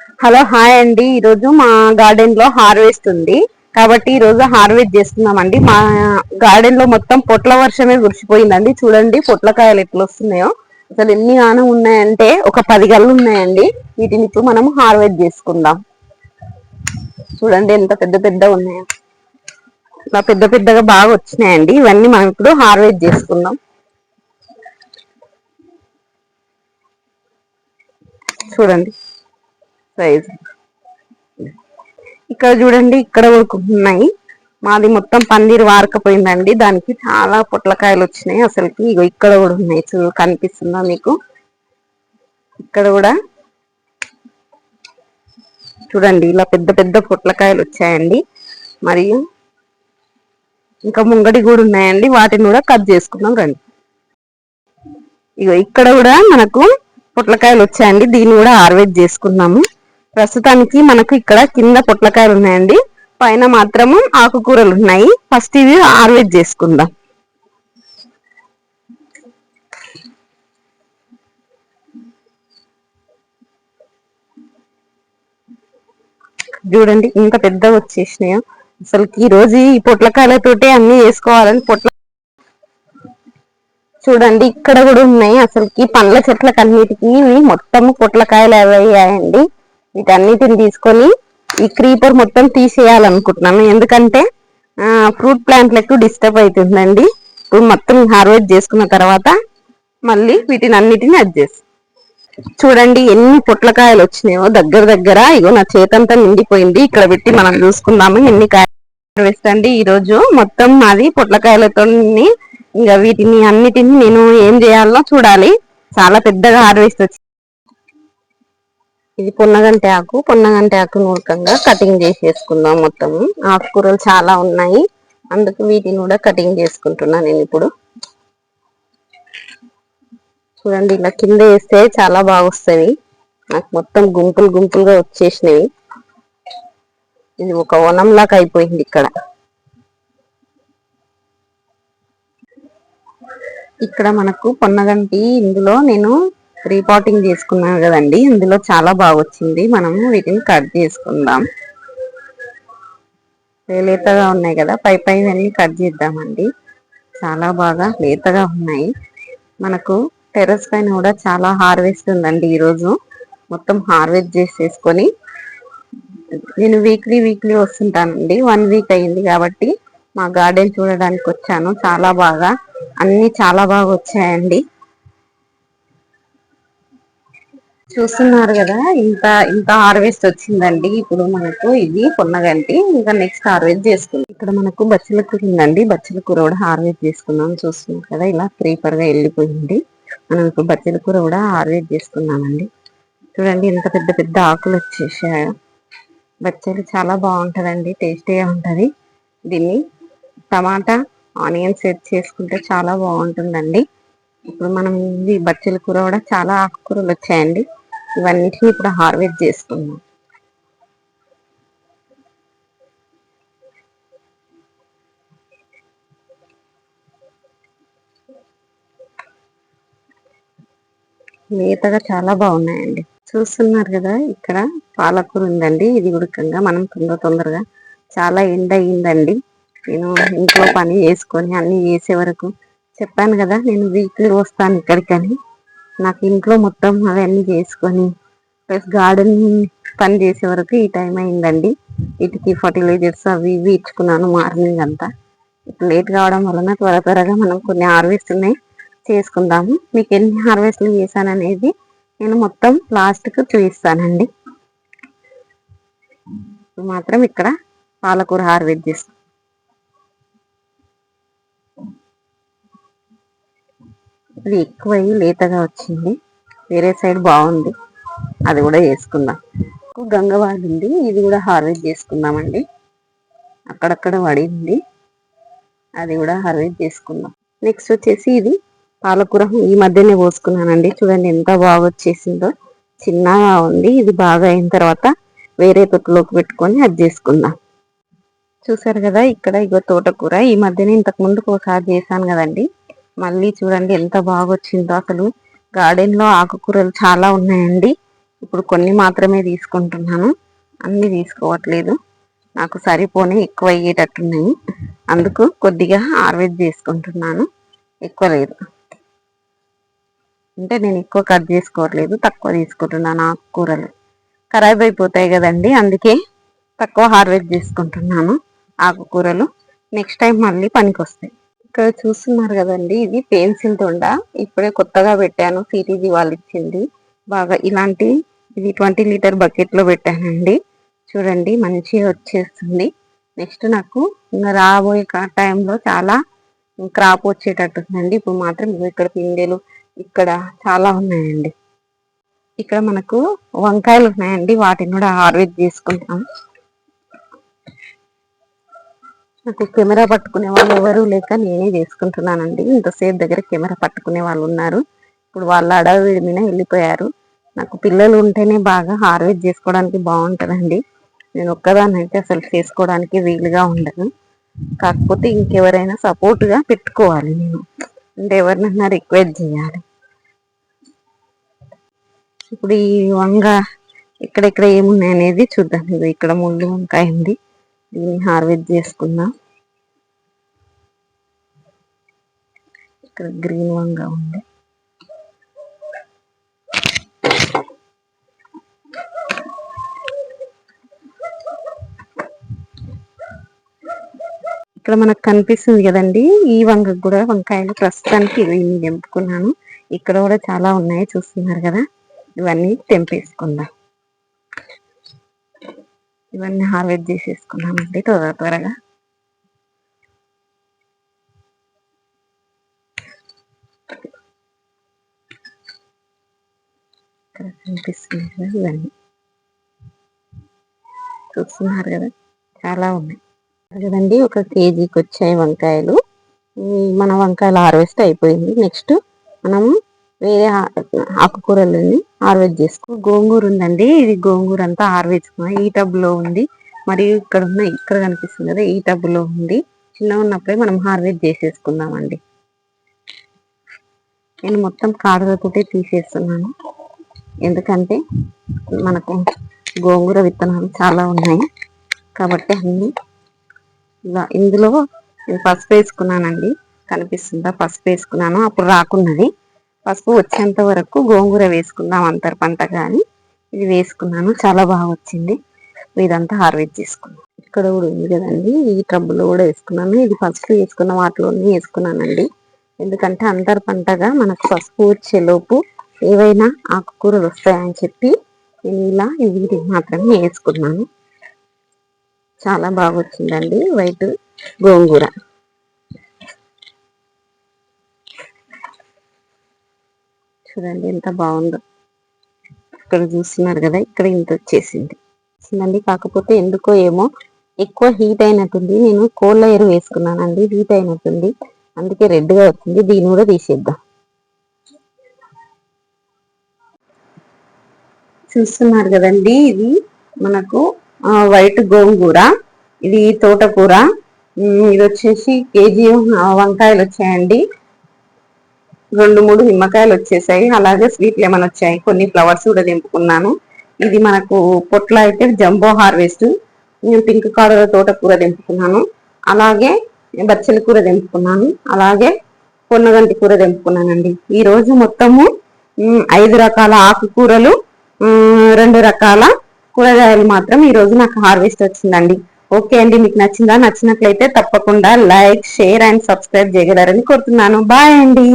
Hello hi అండి. ఈరోజు మా గార్డెన్లో హార్వెస్ట్ ఉంది. కాబట్టి ఈ రోజు హార్వెస్ట్ చేస్తున్నామండి. మా గార్డెన్లో మొత్తం పొట్ల వర్షమే కురిసిపోయిందండి. చూడండి పొట్లకాయలు ఎట్లా వస్తున్నాయో. అసలు ఎన్ని ఆనం ఉన్నాయంటే ఒక పది గల్లు ఉన్నాయండి. వీటిని ఇప్పుడు మనం హార్వెస్ట్ చేసుకుందాం. చూడండి ఎంత పెద్ద పెద్ద ఉన్నాయో. ఇలా పెద్ద పెద్దగా బాగా వచ్చినాయండి. ఇవన్నీ మనం ఇప్పుడు హార్వెస్ట్ చేసుకుందాం. చూడండి. సైజ్ ఇక్కడ చూడండి ఇక్కడ ఉన్నాయి. మాది మొత్తం పందిరి వారకపోయిందండి. దానికి చాలా పొట్లకాయలు వచ్చినాయి అసలుకి. ఇగో ఇక్కడ కూడా ఉన్నాయి. చూ కనిపిస్తుందా మీకు? ఇక్కడ కూడా. చూడండి ఇలా పెద్ద పెద్ద పొట్లకాయలు వచ్చాయండి. మరియు ఇంకా ముంగడి కూడా ఉన్నాయండి. వాటిని కూడా కట్ చేసుకుందాం రండి. ఇగో ఇక్కడ కూడా మనకు పొట్లకాయలు వచ్చాయండి. దీన్ని కూడా హార్వెస్ట్ చేసుకున్నాము ప్రస్తుతానికి మనకు ఇక్కడ కింద పొట్లకాయలు ఉన్నాయండి. పైన మాత్రము ఆకుకూరలు ఉన్నాయి. ఫస్ట్ ఇవి హార్వెస్ట్ చేసుకుందాం. చూడండి ఇంత పెద్దగా వచ్చేసినాయో? అసలు ఈ రోజు ఈ పొట్లకాయలతోటే అన్ని వేసుకోవాలని పొట్ల చూడండి ఇక్కడ కూడా ఉన్నాయి. అసలుకి పండ్ల చెట్లకు అన్నిటికీ మొత్తం పొట్లకాయలు అవి అయ్యాయండి వీటన్నిటిని తీసుకొని ఈ క్రీపర్ మొత్తం తీసేయాలనుకుంటున్నాను. ఎందుకంటే ఫ్రూట్ ప్లాంట్లకు డిస్టర్బ్ అవుతుందండి ఇప్పుడు మొత్తం హార్వెస్ట్ చేసుకున్న తర్వాత మళ్ళీ వీటిని అన్నిటిని అడ్జస్ట్ చూడండి ఎన్ని పొట్లకాయలు వచ్చినాయో దగ్గర దగ్గర. ఇగో నా చేతంతా నిండిపోయింది. ఇక్కడ పెట్టి మనం చూసుకుందాము. ఎన్ని కాయలు వేస్తండి ఈరోజు. మొత్తం మాది పొట్లకాయలతో ఇంకా వీటిని అన్నిటిని నేను ఏం చేయాలో చూడాలి. చాలా పెద్దగా హార్వెస్ట్ వచ్చింది ఇది పొన్నగంటి ఆకు. పొన్నగంటి ఆకు నూరకంగా కటింగ్ చేసేసుకుందాం మొత్తం. ఆకుకూరలు చాలా ఉన్నాయి. అందుకు వీటిని కూడా కటింగ్ చేసుకుంటున్నా నేను ఇప్పుడు. చూడండి ఇలా కింద వేస్తే చాలా బాగొస్తాయి. నాకు మొత్తం గుంపులు గుంపులుగా వచ్చేసినవి. ఇది ఒక వనంలాగా అయిపోయింది ఇక్కడ. ఇక్కడ మనకు పొన్నగంటి ఇందులో నేను రీపాటింగ్ చేసుకున్నాం కదండి. ఇందులో చాలా బాగా వచ్చింది మనము వీటిని కట్ చేసుకుందాం. లేతగా ఉన్నాయి కదా? పై పైవన్నీ కట్ చేద్దామండి. చాలా బాగా లేతగా ఉన్నాయి. మనకు టెర్రస్ పైన కూడా చాలా హార్వెస్ట్ ఉందండి ఈరోజు. మొత్తం హార్వెస్ట్ చేసేసుకొని నేను వీక్లీ వీక్లీ వస్తుంటానండి. వన్ వీక్ అయింది కాబట్టి మా గార్డెన్ చూడడానికి వచ్చాను చాలా బాగా అన్నీ చాలా బాగా వచ్చాయండి చూస్తున్నారు కదా ఇంత ఇంత హార్వెస్ట్ వచ్చిందండి. ఇప్పుడు మనకు ఇది పొన్నగంటి ఇంకా నెక్స్ట్ హార్వెస్ట్ చేసుకుందాం. ఇక్కడ మనకు బచ్చల కూర ఉందండి. బచ్చల కూర కూడా హార్వెస్ట్ చేసుకున్నాం చూస్తున్నారు కదా. ఇలా క్రీపర్గా వెళ్ళిపోయింది. మనం ఇప్పుడు బచ్చల కూర కూడా హార్వెస్ట్ చేసుకున్నామండి చూడండి ఎంత పెద్ద పెద్ద ఆకులు వచ్చేసాయో. బచ్చలు చాలా బాగుంటదండి. టేస్టీగా ఉంటుంది. దీన్ని టమాటా ఆనియన్స్ సెట్ చేసుకుంటే చాలా బాగుంటుందండి. ఇప్పుడు మనం ఇది బచ్చల కూర కూడా చాలా ఆకుకూరలు వచ్చాయండి. ఇవన్నిటిని ఇప్పుడు హార్వెస్ట్ చేసుకుందాం. లేతగా చాలా బాగున్నాయండి. చూస్తున్నారు కదా ఇక్కడ పాలకూర ఉందండి. ఇది ఉడకంగా మనం తొందర తొందరగా చాలా ఎండ అయిందండి నేను ఇంట్లో పని చేసుకొని అన్ని చేసే వరకు చెప్పాను కదా నేను వీక్లీ వస్తాను ఇక్కడికని. నాకు ఇంట్లో మొత్తం అవన్నీ చేసుకొని ప్లస్ గార్డెన్ పని చేసే వరకు ఈ టైం అయిందండి. వీటికి ఫర్టిలైజర్స్ అవి ఇవి ఇచ్చుకున్నాను మార్నింగ్ అంతా. లేట్ కావడం వలన త్వర త్వరగా మనం కొన్ని హార్వెస్ట్ ఉన్నాయి చేసుకుందాము. మీకు ఎన్ని హార్వెస్ట్లు చేశాననేది నేను మొత్తం లాస్ట్కు చూపిస్తానండి. మాత్రం ఇక్కడ పాలకూర హార్వెస్ట్ చేస్తాను. ఇది ఎక్కువ లేతగా వచ్చింది. వేరే సైడ్ బాగుంది. అది కూడా వేసుకుందాం. గంగవాడి ఉంది ఇది కూడా హార్వెస్ట్ చేసుకుందామండి. అక్కడక్కడ వడింది అది కూడా హార్వెస్ట్ చేసుకుందాం. నెక్స్ట్ వచ్చేసి ఇది పాలకూర ఈ మధ్యనే పోసుకున్నానండి. చూడండి ఎంత బాగా వచ్చేసిందో. చిన్నగా ఉంది. ఇది బాగా అయిన తర్వాత వేరే తొట్టులోకి పెట్టుకొని అది చేసుకుందాం. చూసారు కదా ఇక్కడ ఇగో తోటకూర. ఈ మధ్యనే ఇంతకు ముందుకు ఒకసారి చేశాను కదండి. మళ్ళీ చూడండి ఎంత బాగా వచ్చిందో అసలు గార్డెన్లో ఆకుకూరలు చాలా ఉన్నాయండి. ఇప్పుడు కొన్ని మాత్రమే తీసుకుంటున్నాను. అన్నీ తీసుకోవట్లేదు. నాకు సరిపోని ఎక్కువ అయ్యేటట్టున్నాయి అందుకు కొద్దిగా హార్వెస్ట్ చేసుకుంటున్నాను. ఎక్కువ లేదు. అంటే నేను ఎక్కువ కట్ చేసుకోవట్లేదు. తక్కువ తీసుకుంటున్నాను ఆకుకూరలు. ఖరాబ్ అయిపోతాయి కదండి. అందుకే తక్కువ హార్వెస్ట్ చేసుకుంటున్నాను ఆకుకూరలు. నెక్స్ట్ టైం మళ్ళీ పనికి వస్తాయి ఇక్కడ చూస్తున్నారు కదండి ఇది పెన్సిల్ తొండ. ఇప్పుడే కొత్తగా పెట్టాను సిటీజీ వాళ్ళు ఇచ్చింది బాగా ఇలాంటి ఇది ట్వంటీ లీటర్ బకెట్లో పెట్టానండి. చూడండి మంచిగా వచ్చేస్తుంది. నెక్స్ట్ నాకు ఇంకా రాబోయే టైంలో చాలా క్రాప్ వచ్చేటట్టుందండి. ఇప్పుడు మాత్రం ఇక్కడ పిండెలు ఇక్కడ చాలా ఉన్నాయండి. ఇక్కడ మనకు వంకాయలు ఉన్నాయండి వాటిని కూడా హార్వెస్ట్ చేసుకుంటాం. నాకు కెమెరా పట్టుకునే వాళ్ళు ఎవరు లేక నేనే చేసుకుంటున్నానండి. ఇంతసేపు దగ్గర కెమెరా పట్టుకునే వాళ్ళు ఉన్నారు. ఇప్పుడు వాళ్ళ అడవి మీద వెళ్ళిపోయారు. నాకు పిల్లలు ఉంటేనే బాగా హార్వెస్ట్ చేసుకోవడానికి బాగుంటుందండి. నేను ఒక్కదాన్ని అయితే అసలు చేసుకోవడానికి వీలుగా ఉండదు కాకపోతే ఇంకెవరైనా సపోర్ట్గా పెట్టుకోవాలి నేను. అంటే ఎవరినైనా రిక్వెస్ట్ చేయాలి. ఇప్పుడు ఈ వంగ ఎక్కడెక్కడ ఏమున్నాయి అనేది చూద్దాం. ఇది ఇక్కడ ముందు వంకాయ ఉంది దీన్ని హార్వెస్ట్ చేసుకుందాం. ఇక్కడ గ్రీన్ వంగ ఉంది. ఇక్కడ మనకు కనిపిస్తుంది కదండి ఈ వంగ కూడా వంకాయలు. ప్రస్తుతానికి ఇవన్నీ తెంపుకున్నాను. ఇక్కడ కూడా చాలా ఉన్నాయి చూస్తున్నారు కదా. ఇవన్నీ తెంపేసుకుందాం. ఇవన్నీ హార్వెస్ట్ చేసేసుకున్నామండి త్వర త్వరగా. ఇక్కడ కనిపిస్తుంది కదా ఇవన్నీ. చూస్తున్నారు కదా చాలా ఉన్నాయి. కదండి ఒక కేజీకి వచ్చాయి వంకాయలు. మన వంకాయలు హార్వెస్ట్ అయిపోయింది. నెక్స్ట్ మనము వేరే ఆకుకూరలని హార్వెస్ట్ చేసుకో గోంగూర ఉందండి. ఇది గోంగూర అంతా హార్వెస్ట్ ఈ టబ్లో ఉంది. మరియు ఇక్కడ ఉన్న ఇక్కడ కనిపిస్తుంది కదా ఈ టబ్లో ఉంది. చిన్న ఉన్నప్పుడే మనం హార్వెస్ట్ చేసేసుకుందామండి. నేను మొత్తం కాడలతోటే తీసేస్తున్నాను. ఎందుకంటే మనకు గోంగూర విత్తనాలు చాలా ఉన్నాయి. కాబట్టి అన్ని ఇలా ఇందులో పసుపు వేసుకున్నానండి. కనిపిస్తుందా? పసుపు వేసుకున్నాను. అప్పుడు రాకున్నది. పసుపు వచ్చేంత వరకు గోంగూర వేసుకుందాం అంతర్ పంట కానీ ఇది వేసుకున్నాను. చాలా బాగా వచ్చింది. ఇదంతా హార్వెస్ట్ చేసుకున్నాను. ఇక్కడ కూడా ఉంది కదండి. ఈ ట్రబ్బులో కూడా వేసుకున్నాను. ఇది పసుపు వేసుకున్న వాటిలోనే వేసుకున్నానండి. ఎందుకంటే అంతర్ పంటగా మనకు పసుపు వచ్చేలోపు ఏవైనా ఆకుకూరలు వస్తాయని చెప్పి నేను ఇలా ఇది మాత్రమే వేసుకున్నాను. చాలా బాగా వచ్చిందండి వైట్ గోంగూర. చూడండి ఎంత బాగుందో. ఇక్కడ చూస్తున్నారు కదా ఇక్కడ ఇంత వచ్చేసింది. వచ్చిందండి కాకపోతే ఎందుకో ఏమో ఎక్కువ హీట్ అయినట్టుంది. నేను కోళ్ళ ఎరువు వేసుకున్నానండి హీట్ అయినట్టుంది. అందుకే రెడ్గా వచ్చింది. దీన్ని కూడా తీసేద్దాం. చూస్తున్నారు కదండి. ఇది మనకు వైట్ గోంగూర. ఇది తోటకూర. ఇది వచ్చేసి కేజీ వంకాయలు వచ్చాయండి. రెండు మూడు నిమ్మకాయలు వచ్చేసాయి. అలాగే స్వీట్ లెమన్ వచ్చాయి? కొన్ని ఫ్లవర్స్ కూడా దింపుకున్నాను ఇది మనకు పొట్ల అయితే జంబో హార్వెస్ట్. నేను పింక్ కలర్ తోటకూర దింపుకున్నాను అలాగే బచ్చల కూర దింపుకున్నాను అలాగే పొన్నగంటి కూర దింపుకున్నానండి ఈ రోజు మొత్తము ఐదు రకాల ఆకుకూరలు రెండు రకాల కూరగాయలు మాత్రం ఈరోజు నాకు హార్వెస్ట్ వచ్చిందండి. ఓకే అండి మీకు నచ్చిందా? నచ్చినట్లయితే తప్పకుండా లైక్ షేర్ అండ్ సబ్స్క్రైబ్ చేయగలరని కోరుతున్నాను. బాయ్ అండి.